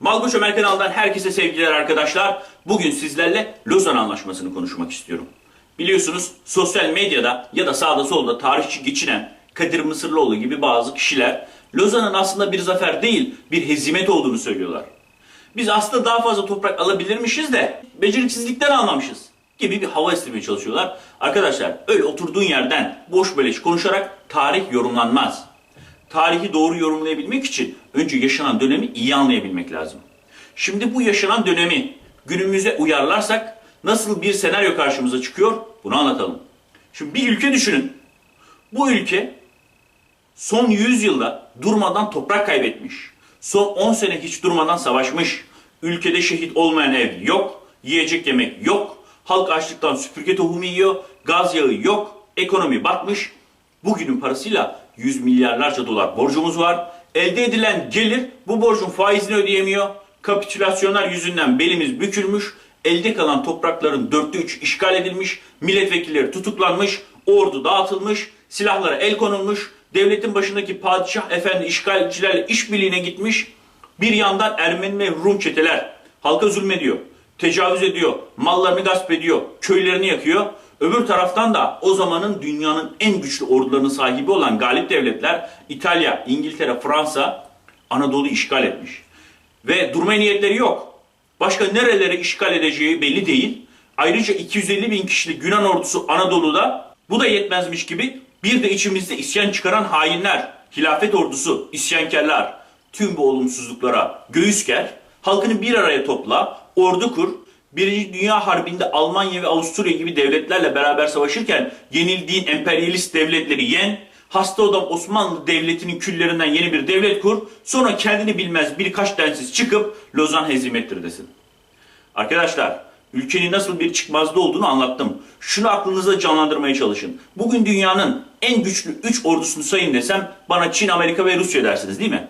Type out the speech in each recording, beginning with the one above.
Malkoç Ömer kanalından herkese sevgiler arkadaşlar. Bugün sizlerle Lozan Anlaşması'nı konuşmak istiyorum. Biliyorsunuz sosyal medyada ya da sağda solda tarihçi geçinen Kadir Mısırlıoğlu gibi bazı kişiler Lozan'ın aslında bir zafer değil bir hezimet olduğunu söylüyorlar. Biz aslında daha fazla toprak alabilirmişiz de beceriksizlikten almamışız gibi bir hava istemeye çalışıyorlar. Arkadaşlar öyle oturduğun yerden boş beleş konuşarak tarih yorumlanmaz. Tarihi doğru yorumlayabilmek için önce yaşanan dönemi iyi anlayabilmek lazım. Şimdi bu yaşanan dönemi günümüze uyarlarsak nasıl bir senaryo karşımıza çıkıyor bunu anlatalım. Şimdi bir ülke düşünün. Bu ülke son 100 yılda durmadan toprak kaybetmiş. Son 10 sene hiç durmadan savaşmış. Ülkede şehit olmayan ev yok. Yiyecek yemek yok. Halk açlıktan süpürge tohumu yiyor. Gaz yağı yok. Ekonomi batmış. Bugünün parasıyla 100 milyarlarca dolar borcumuz var. Elde edilen gelir bu borcun faizini ödeyemiyor. Kapitülasyonlar yüzünden belimiz bükülmüş. Elde kalan toprakların dörtte üç işgal edilmiş. Milletvekilleri tutuklanmış. Ordu dağıtılmış. Silahlara el konulmuş. Devletin başındaki padişah efendi işgalcilerle işbirliğine gitmiş. Bir yandan Ermeni ve Rum çeteler halka zulmediyor, tecavüz ediyor, mallarını gasp ediyor, köylerini yakıyor. Öbür taraftan da o zamanın dünyanın en güçlü ordularının sahibi olan galip devletler İtalya, İngiltere, Fransa Anadolu'yu işgal etmiş. Ve durma niyetleri yok. Başka nerelere işgal edeceği belli değil. Ayrıca 250 bin kişilik Yunan ordusu Anadolu'da bu da yetmezmiş gibi bir de içimizde isyan çıkaran hainler, hilafet ordusu, isyankarlar, tüm bu olumsuzluklara göğüs ger, halkını bir araya topla, ordu kur, Birinci Dünya Harbi'nde Almanya ve Avusturya gibi devletlerle beraber savaşırken yenildiğin emperyalist devletleri yen, hasta olan Osmanlı Devleti'nin küllerinden yeni bir devlet kur, sonra kendini bilmez birkaç densiz çıkıp Lozan hezimettir desin. Arkadaşlar, ülkenin nasıl bir çıkmazda olduğunu anlattım. Şunu aklınızda canlandırmaya çalışın. Bugün dünyanın en güçlü 3 ordusunu sayın desem bana Çin, Amerika ve Rusya dersiniz değil mi?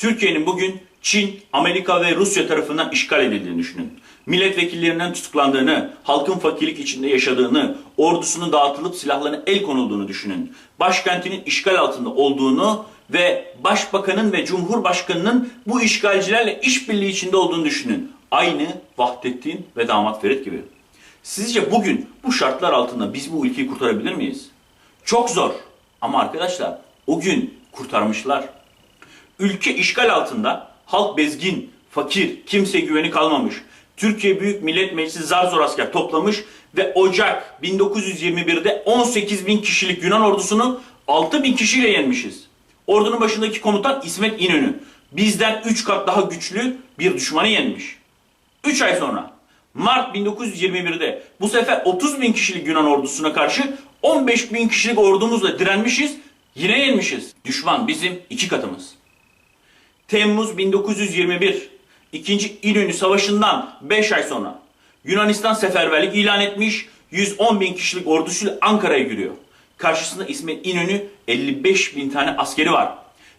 Türkiye'nin bugün Çin, Amerika ve Rusya tarafından işgal edildiğini düşünün. Milletvekillerinden tutuklandığını, halkın fakirlik içinde yaşadığını, ordusunun dağıtılıp silahlarına el konulduğunu düşünün. Başkentinin işgal altında olduğunu ve başbakanın ve cumhurbaşkanının bu işgalcilerle işbirliği içinde olduğunu düşünün. Aynı Vahdettin ve damat Ferit gibi. Sizce bugün bu şartlar altında biz bu ülkeyi kurtarabilir miyiz? Çok zor. Ama arkadaşlar o gün kurtarmışlar. Ülke işgal altında, halk bezgin, fakir, kimse güveni kalmamış. Türkiye Büyük Millet Meclisi zar zor asker toplamış ve Ocak 1921'de 18 bin kişilik Yunan ordusunu 6 bin kişiyle yenmişiz. Ordunun başındaki komutan İsmet İnönü bizden 3 kat daha güçlü bir düşmanı yenmiş. 3 ay sonra Mart 1921'de bu sefer 30 bin kişilik Yunan ordusuna karşı 15 bin kişilik ordumuzla direnmişiz. Yine yenmişiz. Düşman bizim iki katımız. Temmuz 1921 İkinci İnönü Savaşı'ndan 5 ay sonra Yunanistan seferberlik ilan etmiş 110 bin kişilik ordusuyla Ankara'ya giriyor. Karşısında İsmet İnönü 55 bin tane askeri var.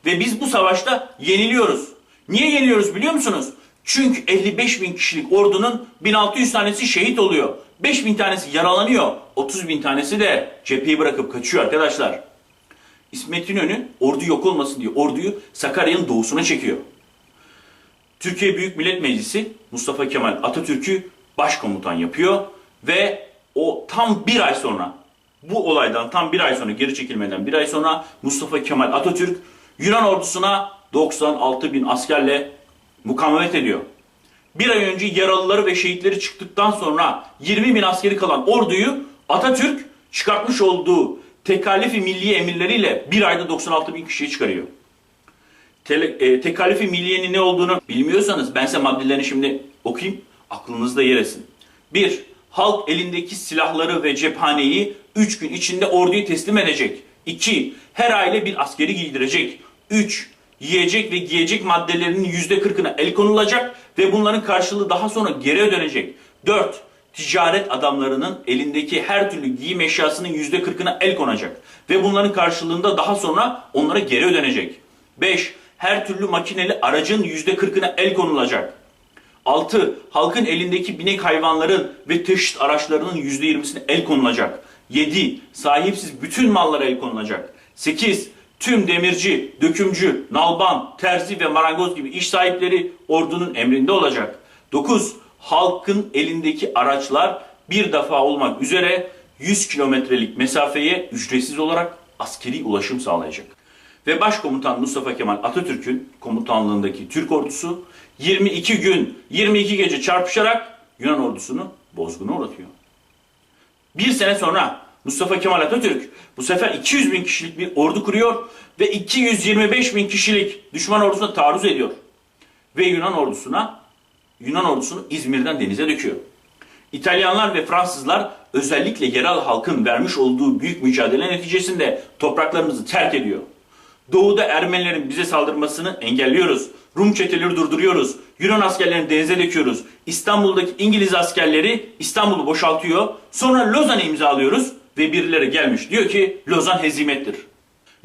Ve biz bu savaşta yeniliyoruz. Niye yeniliyoruz biliyor musunuz? Çünkü 55 bin kişilik ordunun 1600 tanesi şehit oluyor. 5 bin tanesi yaralanıyor. 30 bin tanesi de cepheyi bırakıp kaçıyor arkadaşlar. İsmet İnönü ordu yok olmasın diye orduyu Sakarya'nın doğusuna çekiyor. Türkiye Büyük Millet Meclisi Mustafa Kemal Atatürk'ü başkomutan yapıyor ve o tam bir ay sonra bu olaydan tam bir ay sonra geri çekilmeden bir ay sonra Mustafa Kemal Atatürk Yunan ordusuna 96 bin askerle mukavemet ediyor. Bir ay önce yaralıları ve şehitleri çıktıktan sonra 20 bin askeri kalan orduyu Atatürk çıkartmış olduğu tekalifi milli emirleriyle bir ayda 96 bin kişiyi çıkarıyor. Tele, e, tekalifi milliyenin ne olduğunu bilmiyorsanız ben size maddelerini şimdi okuyayım aklınızda yer etsin. 1. Halk elindeki silahları ve cephaneyi 3 gün içinde orduya teslim edecek. 2. Her aile bir askeri giydirecek. 3. Yiyecek ve giyecek maddelerinin %40'ına el konulacak ve bunların karşılığı daha sonra geri ödenecek. 4. Ticaret adamlarının elindeki her türlü giyim eşyasının %40'ına el konacak ve bunların karşılığında daha sonra onlara geri ödenecek. 5. Her türlü makineli aracın %40'ına el konulacak. 6. Halkın elindeki binek hayvanların ve taşıt araçlarının %20'sine el konulacak. 7. Sahipsiz bütün mallara el konulacak. 8. Tüm demirci, dökümcü, nalban, terzi ve marangoz gibi iş sahipleri ordunun emrinde olacak. 9. Halkın elindeki araçlar bir defa olmak üzere 100 kilometrelik mesafeye ücretsiz olarak askeri ulaşım sağlayacak. Ve Başkomutan Mustafa Kemal Atatürk'ün komutanlığındaki Türk ordusu 22 gün, 22 gece çarpışarak Yunan ordusunu bozguna uğratıyor. Bir sene sonra Mustafa Kemal Atatürk bu sefer 200 bin kişilik bir ordu kuruyor ve 225 bin kişilik düşman ordusuna taarruz ediyor. Ve Yunan ordusuna Yunan ordusunu İzmir'den denize döküyor. İtalyanlar ve Fransızlar özellikle yerel halkın vermiş olduğu büyük mücadele neticesinde topraklarımızı terk ediyor. Doğuda Ermenilerin bize saldırmasını engelliyoruz. Rum çeteleri durduruyoruz. Yunan askerlerini denize döküyoruz. İstanbul'daki İngiliz askerleri İstanbul'u boşaltıyor. Sonra Lozan'ı imzalıyoruz ve birileri gelmiş diyor ki Lozan hezimettir.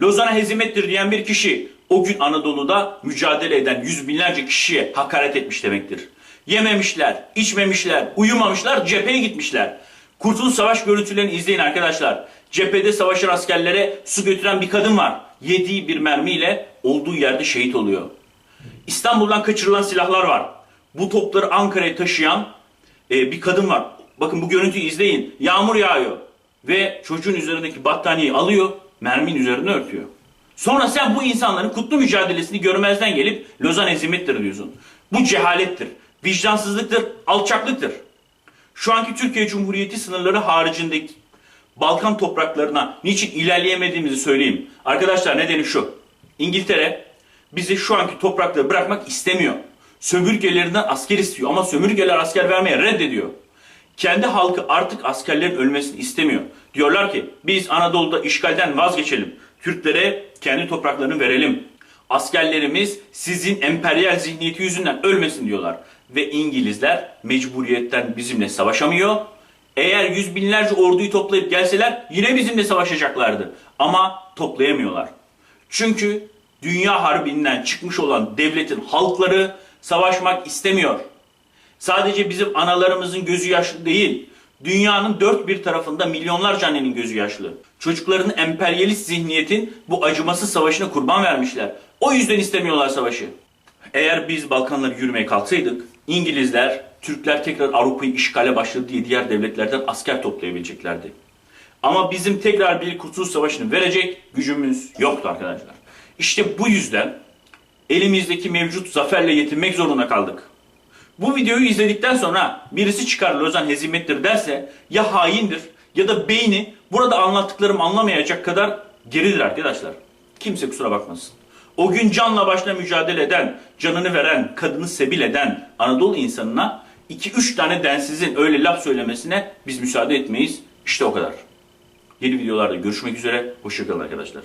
Lozan'a hezimettir diyen bir kişi o gün Anadolu'da mücadele eden yüz binlerce kişiye hakaret etmiş demektir. Yememişler, içmemişler, uyumamışlar, cepheye gitmişler. Kurtuluş Savaş görüntülerini izleyin arkadaşlar. Cephede savaşan askerlere su götüren bir kadın var. Yediği bir mermiyle olduğu yerde şehit oluyor. İstanbul'dan kaçırılan silahlar var. Bu topları Ankara'ya taşıyan e, bir kadın var. Bakın bu görüntüyü izleyin. Yağmur yağıyor ve çocuğun üzerindeki battaniyeyi alıyor, merminin üzerine örtüyor. Sonra sen bu insanların kutlu mücadelesini görmezden gelip Lozan ezimettir diyorsun. Bu cehalettir, vicdansızlıktır, alçaklıktır. Şu anki Türkiye Cumhuriyeti sınırları haricindeki Balkan topraklarına niçin ilerleyemediğimizi söyleyeyim. Arkadaşlar nedeni şu. İngiltere bizi şu anki toprakları bırakmak istemiyor. Sömürgelerinden asker istiyor ama sömürgeler asker vermeye reddediyor. Kendi halkı artık askerlerin ölmesini istemiyor. Diyorlar ki biz Anadolu'da işgalden vazgeçelim. Türklere kendi topraklarını verelim. Askerlerimiz sizin emperyal zihniyeti yüzünden ölmesin diyorlar. Ve İngilizler mecburiyetten bizimle savaşamıyor. Eğer yüz binlerce orduyu toplayıp gelseler yine bizimle savaşacaklardı. Ama toplayamıyorlar. Çünkü dünya harbinden çıkmış olan devletin halkları savaşmak istemiyor. Sadece bizim analarımızın gözü yaşlı değil, dünyanın dört bir tarafında milyonlarca annenin gözü yaşlı. Çocuklarını emperyalist zihniyetin bu acımasız savaşına kurban vermişler. O yüzden istemiyorlar savaşı. Eğer biz Balkanları yürümeye kalksaydık, İngilizler, Türkler tekrar Avrupa'yı işgale başladı diye diğer devletlerden asker toplayabileceklerdi. Ama bizim tekrar bir Kurtuluş Savaşı'nı verecek gücümüz yoktu arkadaşlar. İşte bu yüzden elimizdeki mevcut zaferle yetinmek zorunda kaldık. Bu videoyu izledikten sonra birisi çıkar Lozan hezimettir derse ya haindir ya da beyni burada anlattıklarım anlamayacak kadar geridir arkadaşlar. Kimse kusura bakmasın. O gün canla başla mücadele eden, canını veren, kadını sebil eden Anadolu insanına 2-3 tane densizin öyle laf söylemesine biz müsaade etmeyiz. İşte o kadar. Yeni videolarda görüşmek üzere. Hoşçakalın arkadaşlar.